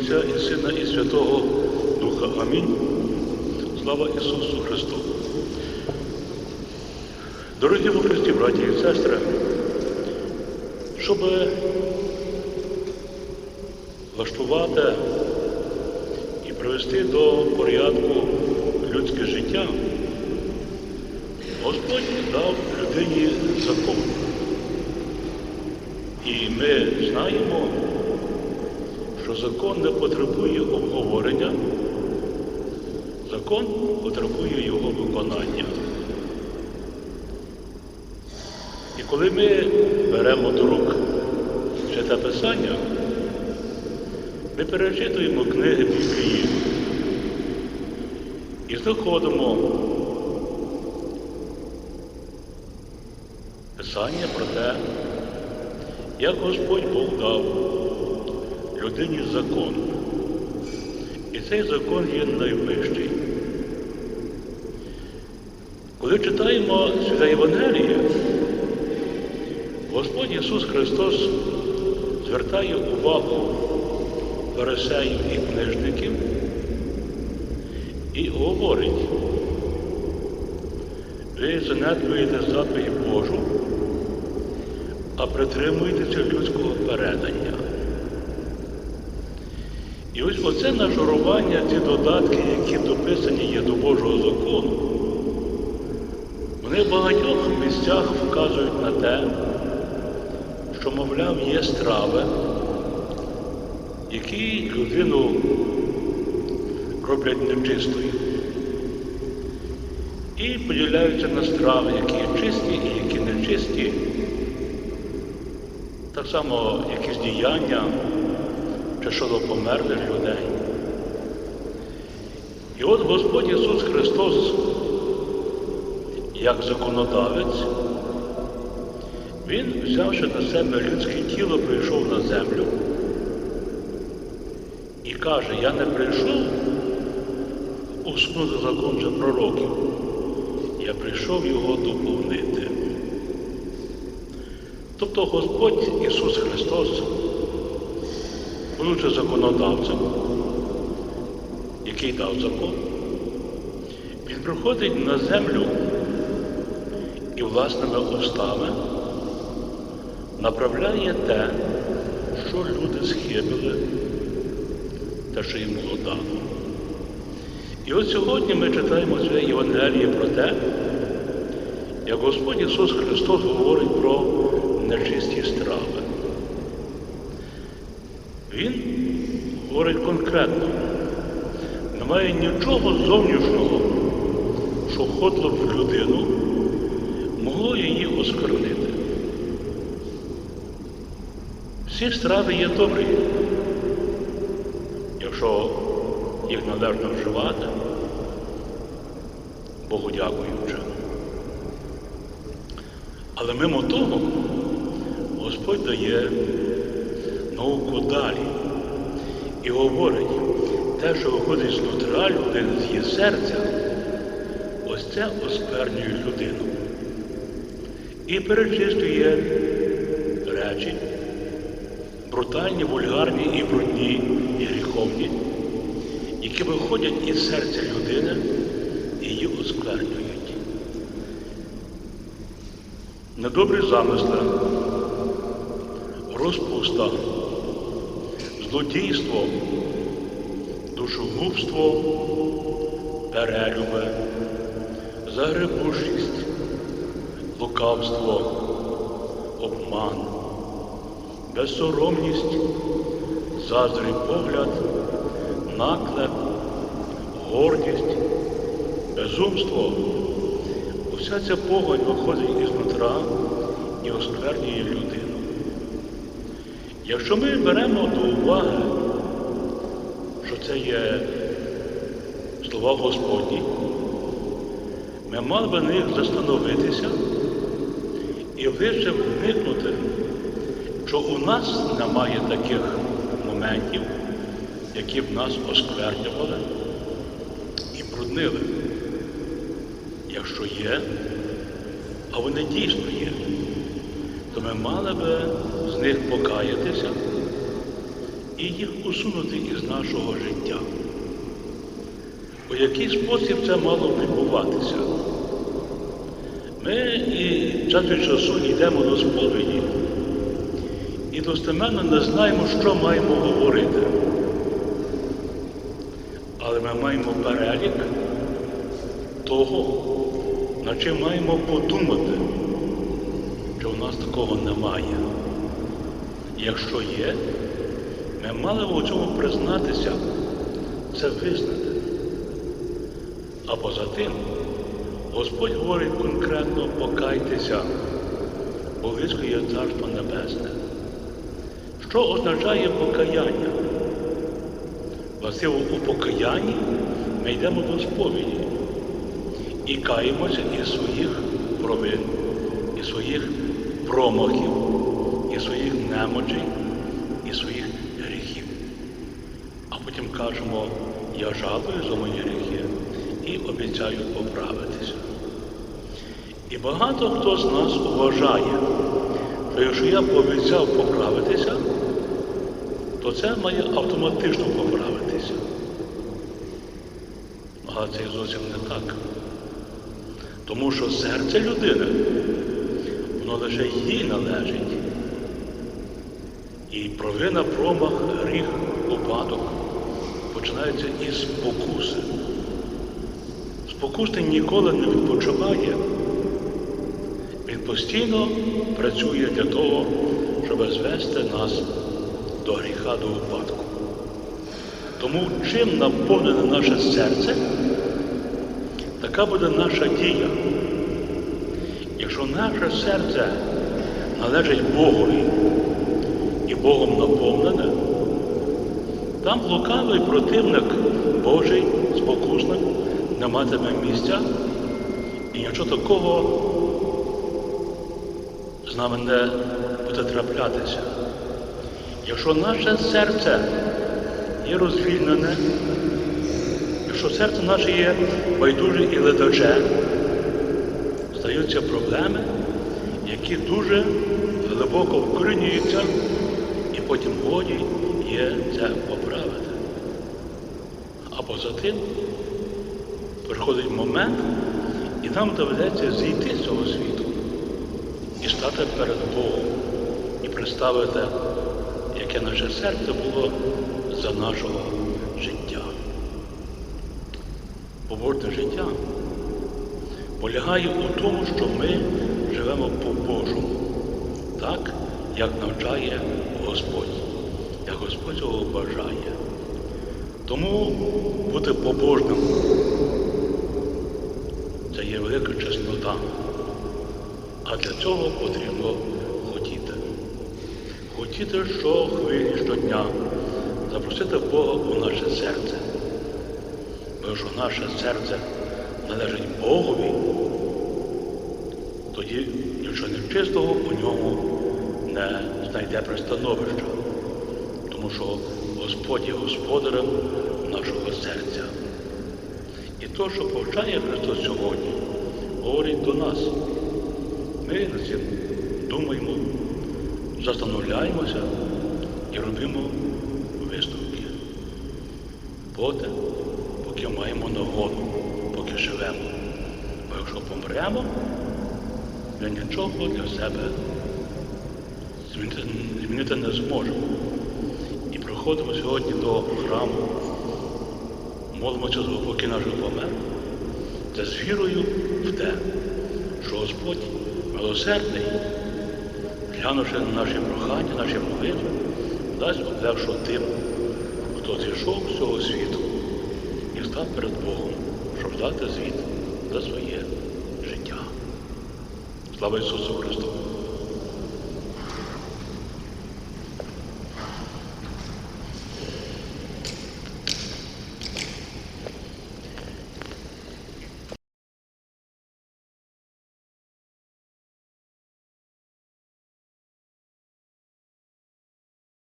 Отця і Сина, і Святого Духа. Амінь. Слава Ісусу Христу. Дорогі в Христі, браті і сестри, щоб влаштувати і привести до порядку людське життя, Господь дав людині закон. І ми знаємо, що закон не потребує обговорення, закон потребує його виконання. І коли ми беремо до рук святе Писання, ми перечитуємо книги Біблії і знаходимо Писання про те, як Господь Бог дав людині закон. І цей закон є найвищий. Коли читаємо Святе Євангеліє, Господь Ісус Христос звертає увагу фарисеїв і книжників і говорить, ви занедбуєте заповідь Божу, а притримуєтеся людського передання. І ось оце нашарування, ці додатки, які дописані є до Божого закону, вони в багатьох місцях вказують на те, що, мовляв, є страви, які людину роблять нечистою. І поділяються на страви, які є чисті і які нечисті. Так само якісь діяння чи щодо померлих людей. І от Господь Ісус Христос, як законодавець, Він, взявши на себе людське тіло, прийшов на землю і каже, я не прийшов усунути закон вже пророків, я прийшов його доповнити. Тобто Господь Ісус Христос, будучи законодавцем, який дав закон, Він приходить на землю і власними устами направляє те, що люди схибили, те, що їм було дано. І от сьогодні ми читаємо це Євангеліє про те, як Господь Ісус Христос говорить про нечисті страви. Він говорить конкретно, немає нічого зовнішнього, що входило в людину, могло її оскорнити. Всі страви є добрі, якщо їх належно вживати, Богу дякуючи. Але мимо того Господь дає науку далі і говорить, те, що виходить з нутра людини, з її серця, ось це осквернює людину. І перечислює речі, брутальні, вульгарні і брудні, і гріховні, які виходять із серця людини і її осквернюють. Недобрі замисли, розпуста, злодійство, душогубство, перелюби, загребушість, лукавство, обман, безсоромність, заздрий погляд, наклеп, гордість, безумство. Уся ця погонь виходить із нутра і осквернює людину. Якщо ми беремо до уваги, що це є слова Господні, ми мали би на них застановитися і вище вникнути, що у нас немає таких моментів, які б нас осквернювали і бруднили. Якщо є, а вони дійсно є, то ми мали би з них покаятися і їх усунути із нашого життя. У який спосіб це мало відбуватися? Ми і час від часу йдемо до сповіді і достеменно не знаємо, що маємо говорити. Але ми маємо перелік того, над чим маємо подумати, що в нас такого немає. Якщо є, ми мали б у цьому признатися, це визнати. А поза тим, Господь говорить конкретно покайтеся, бо близько є Царство Небесне. Що означає покаяння? Власиво у покаянні ми йдемо до сповіді і каємося із своїх провин, із своїх промахів, немочей, із своїх гріхів. А потім кажемо, я жалую за мої гріхи і обіцяю поправитися. І багато хто з нас вважає, що якщо я пообіцяв поправитися, то це має автоматично поправитися. Але це зовсім не так. Тому що серце людини, воно лише їй належить. І провина, промах, гріх, упадок починається із спокуси. Спокусник ніколи не відпочиває. Він постійно працює для того, щоб звести нас до гріха, до упадку. Тому чим наповнене наше серце, така буде наша дія. Якщо наше серце належить Богові Богом наповнене, там лукавий противник Божий, спокусник, не матиме місця і нічого такого з нами не буде траплятися. Якщо наше серце є розвільнене, якщо серце наше є байдуже і ледаче, стаються проблеми, які дуже глибоко вкорінюються, потім годі є це поправити. А поза тим приходить момент, і нам доведеться зійти з цього світу і стати перед Богом, і представити, яке наше серце було за нашого життя. Поборне життя полягає у тому, що ми живемо по-божому, так, як навчає Господь, як Господь цього бажає. Тому бути побожним це є велика чеснота. А для цього потрібно хотіти. Хотіти щохвилі, щодня, запросити Бога у наше серце. Бо якщо наше серце належить Богові, тоді нічого нечистого у ньому не знайде пристановища. Тому що Господь є господарем нашого серця. І то, що повчає Христос сьогодні, говорить до нас. Ми над цим думаємо, застановляємося і робимо висновки. Поте, поки маємо нагоду, поки живемо. Бо якщо помремо, ми нічого для себе змінити, не зможемо. І приходимо сьогодні до храму, молимося за поки нашого помер. Це з вірою в те, що Господь милосердний, глянувши на наші прохання, наші молитви, дасть облегшу тим, хто зійшов з цього світу і став перед Богом, щоб дати звіт за своє життя. Слава Ісусу Христу!